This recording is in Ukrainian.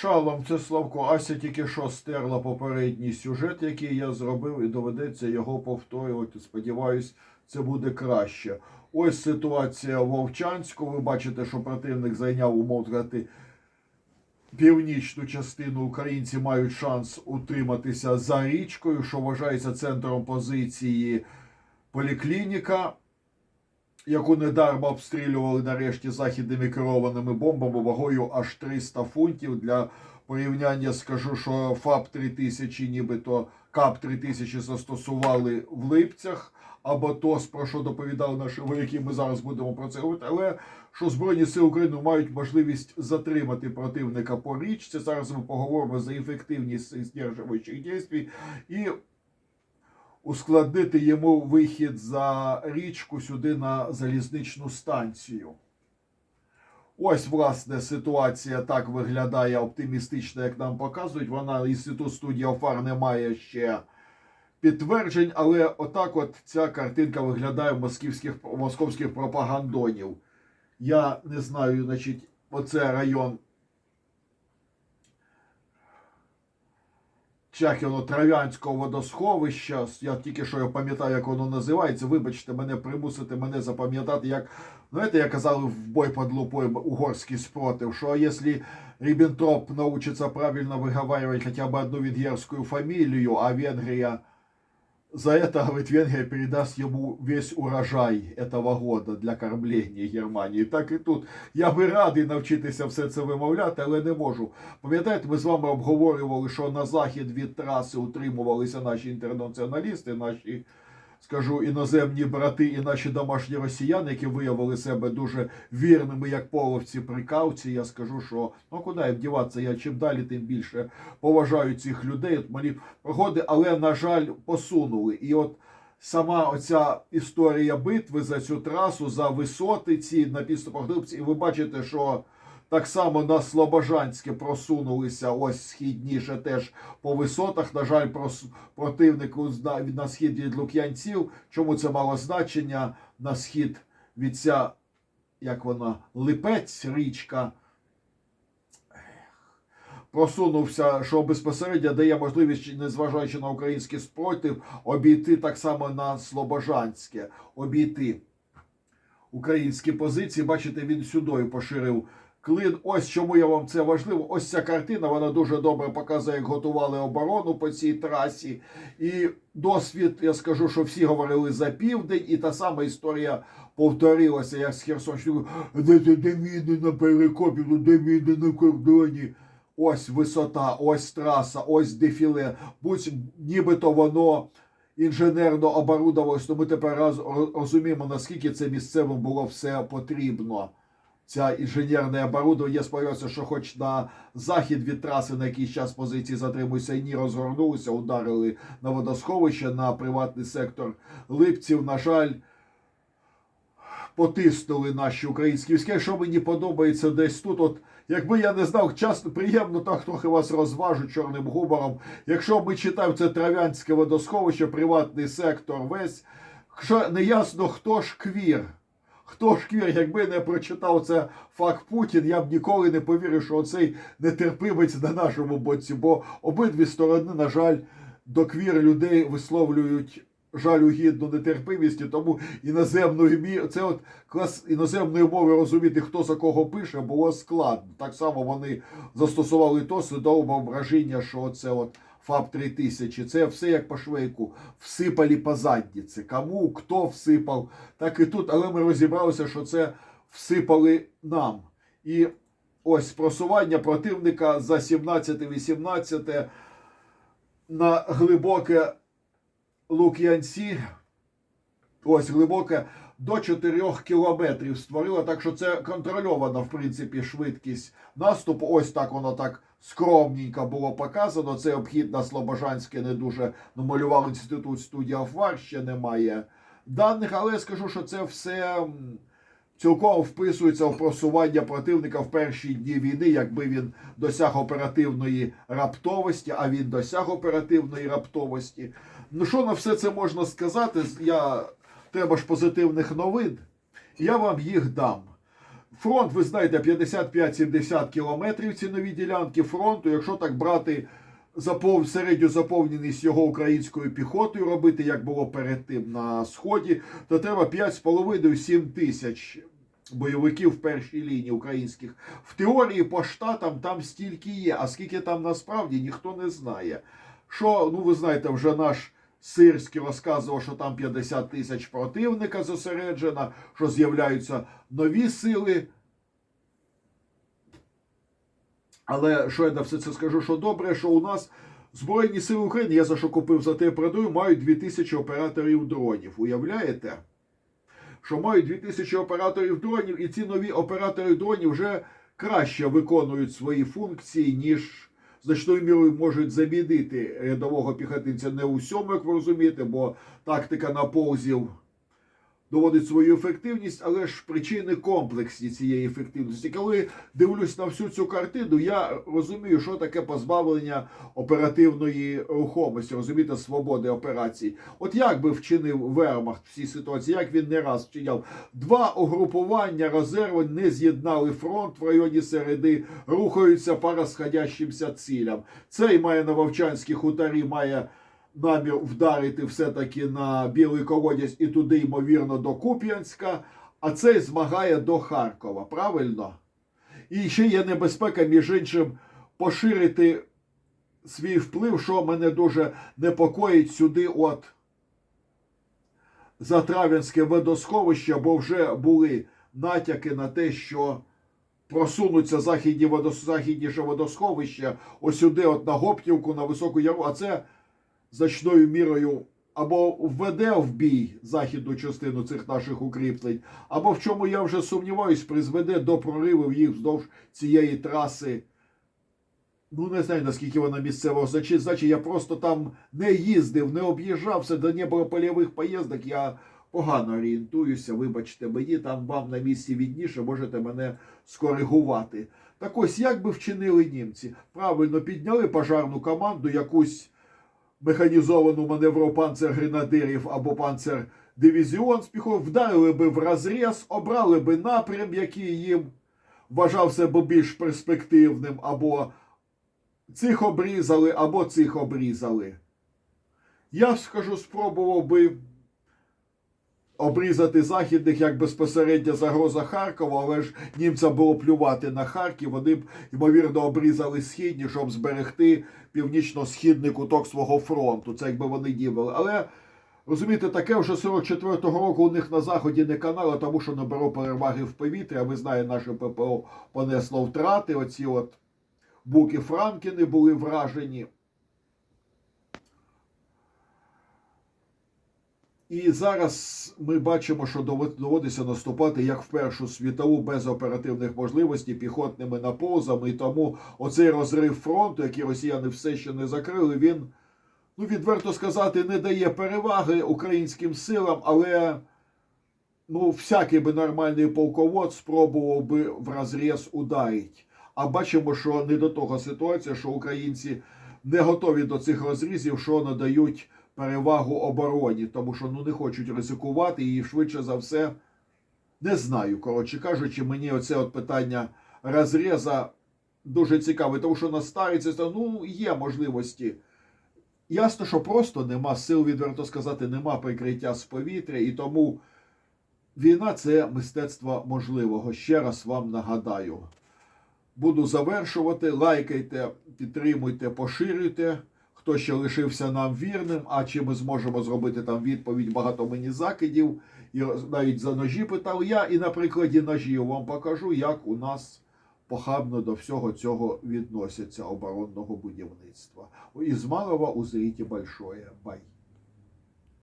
Шалом, це Славко. Ася тільки що стерла попередній сюжет, який я зробив, і доведеться його повторювати. Сподіваюсь, це буде краще. Ось ситуація в Вовчанську. Ви бачите, що противник зайняв умов північну частину. Українці мають шанс утриматися за річкою, що вважається центром позиції поліклініка яку недарма обстрілювали нарешті західними керованими бомбами вагою аж 300 фунтів. Для порівняння скажу, що ФАП 3000, нібито КАП 3000 застосували в Липцях. Або ТОС, про що доповідали наші вояки, ми зараз будемо про це говорити. Але що Збройні сили України мають можливість затримати противника по річці. Зараз ми поговоримо за ефективність цих здержуючих дій і ускладнити йому вихід за річку сюди на залізничну станцію. Ось, власне, ситуація так виглядає оптимістично, як нам показують. Вона інститут студія ОФАР не має ще підтверджень, але отак от ця картинка виглядає в московських пропагандонів. Я не знаю, значить, оце район воно Трав'янського водосховища. Я тільки що я пам'ятаю, як воно називається. Вибачте, мене примусите мене запам'ятати, як знаєте, як казали в бой під лупою угорський спротив, що якщо Ріббентроп научиться правильно виговаривать хоча б одну венгерську фамілію, а Венгрія за это, говорит, Венгрия передаст ему весь урожай этого года для кормлення Германії. Так і тут. Я би радий навчитися все це вимовляти, але не можу. Пам'ятаєте, ми з вами обговорювали, що на захід від траси утримувалися наші інтернаціоналісти, наші, скажу, іноземні брати і наші домашні росіяни, які виявили себе дуже вірними, як половці при кавці. Я скажу, що ну куди їм діватися? Я чим далі, тим більше поважаю цих людей. От мені прогоди, але на жаль, посунули. І от сама оця історія битви за цю трасу, за висоти ці на підступах і ви бачите, що. Так само на Слобожанське просунулися ось східніше теж по висотах. На жаль, противнику на схід від Лук'янців. Чому це мало значення? На схід від ця, як вона, Липець, річка. Просунувся, що безпосередньо дає можливість, незважаючи на український спротив, обійти так само на Слобожанське, обійти українські позиції. Бачите, він сюди поширив клин. Ось чому я вам це важливо. Ось ця картина, вона дуже добре показує, як готували оборону по цій трасі. І досвід, я скажу, що всі говорили за південь, і та сама історія повторилася, як з Херсонщини. Де, де, де на перекопі, ну, де міни на кордоні. Ось висота, ось траса, ось дефіле. Будь нібито воно інженерно оборудовалось, то ми тепер розуміємо, наскільки це місцевим було все потрібно. Ця інженерне оборудовання. Сподіваюся, що хоч на захід від траси на якийсь час позиції затримуються і ні розгорнулися, ударили на водосховище, на приватний сектор Липців. На жаль, потиснули наші українські війська. Що мені подобається десь тут, от якби я не знав, часто приємно так трохи вас розважу чорним гумором. Якщо ми читаємо це Трав'янське водосховище, приватний сектор, весь що не ясно, хто ж квір. Хто ж квір, якби не прочитав це факт Путін, я б ніколи не повірив, що оцей нетерпимець на нашому боці, бо обидві сторони, на жаль, до квір людей висловлюють жалюгідну нетерпимість, тому іноземною мі... це от клас іноземної мови розуміти, хто за кого пише, було складно. Так само вони застосували то судове враження, що це от ФАП 3000. Це все як по швейку. Всипали по задніці. Кому, хто всипав, так і тут. Але ми розібралися, що це всипали нам. І ось просування противника за 17-18 на глибоке Лук'янці. Ось глибоке до 4 кілометрів створила, так що це контрольована, в принципі, швидкість наступу. Ось так воно так скромненько було показано. Це обхід на Слобожанське не дуже намалював інститут студія ФВАР, ще немає даних, але я скажу, що це все цілком вписується в просування противника в перші дні війни, якби він досяг оперативної раптовості, а він досяг оперативної раптовості. Ну що на все це можна сказати? Я треба ж позитивних новин. Я вам їх дам. Фронт, ви знаєте, 55-70 кілометрів ці нові ділянки фронту. Якщо так брати запов... середню заповненість його українською піхотою робити, як було перед тим на сході, то треба 5,5-7 тисяч бойовиків в першій лінії українських. В теорії по штатам там стільки є, а скільки там насправді ніхто не знає. Що, ну ви знаєте, вже наш Сирський розказував, що там 50 тисяч противника зосереджено, що з'являються нові сили. Але що я на все це скажу, що добре, що у нас Збройні сили України, я за що купив, за те продаю, мають 2000 операторів дронів. Уявляєте? Що мають 2000 операторів дронів, і ці нові оператори дронів вже краще виконують свої функції, ніж значною мірою можуть замінити рядового піхотинця? Не усьому, як ви розумієте, бо тактика наповзів доводить свою ефективність, але ж причини комплексні цієї ефективності. Коли дивлюсь на всю цю картину, я розумію, що таке позбавлення оперативної рухомості, розумієте, свободи операцій. От як би вчинив Вермахт в цій ситуації, як він не раз вчиняв? Два угрупування резерви не з'єднали фронт в районі середи, рухаються по розходящимся цілям. Цей має на Вовчанській хуторі, має намір вдарити все-таки на білий колодязь і туди, ймовірно, до Куп'янська, а цей змагає до Харкова. Правильно? І ще є небезпека, між іншим, поширити свій вплив, що мене дуже непокоїть сюди, от за Трав'янське водосховище, бо вже були натяки на те, що просунуться західні західніше водосховища ось сюди, от на Гоптівку, на Високу Яру, а це значною мірою або введе в бій західну частину цих наших укріплень, або в чому я вже сумніваюсь, призведе до проривів їх вздовж цієї траси. Ну, не знаю, наскільки вона місцевого значить. Значить, я просто там не їздив, не об'їжджався, де не польових поїздок. Я погано орієнтуюся. Вибачте, мені там вам на місці відніше, можете мене скоригувати. Так ось, як би вчинили німці? Правильно підняли пожарну команду, якусь механізовану маневру панцергренадирів або панцердивізіон з піхов, вдарили би в розріз, обрали би напрям, який їм вважався б більш перспективним, або цих обрізали, або цих обрізали. Я скажу, спробував би обрізати західних як безпосередня загроза Харкова, але ж німцям було плювати на Харків. Вони б, ймовірно, обрізали східні, щоб зберегти північно-східний куток свого фронту. Це якби вони дівали. Але розумієте, таке вже 44-го року у них на заході не канало, тому що не переваги в повітря. Ви знаєте, наше ППО понесло втрати. Оці от буки Франкіни були вражені. І зараз ми бачимо, що довод- доводиться наступати як в Першу світову без оперативних можливостей піхотними наповзами. І тому оцей розрив фронту, який росіяни все ще не закрили, він, ну відверто сказати, не дає переваги українським силам, але ну, всякий би нормальний полковод спробував би в розріз ударити. А бачимо, що не до того ситуація, що українці не готові до цих розрізів, що надають перевагу обороні, тому що ну не хочуть ризикувати і швидше за все не знаю. Коротше кажучи, мені оце от питання розріза дуже цікаве, тому що на старі це ну є можливості. Ясно, що просто нема сил, відверто сказати, нема прикриття з повітря, і тому війна це мистецтво можливого. Ще раз вам нагадаю. Буду завершувати. Лайкайте, підтримуйте, поширюйте. Хто ще лишився нам вірним, а чи ми зможемо зробити там відповідь багато мені закидів, і навіть за ножі питав я, і на прикладі ножів вам покажу, як у нас похабно до всього цього відносяться оборонного будівництва. Із малого узрите большое. Бай.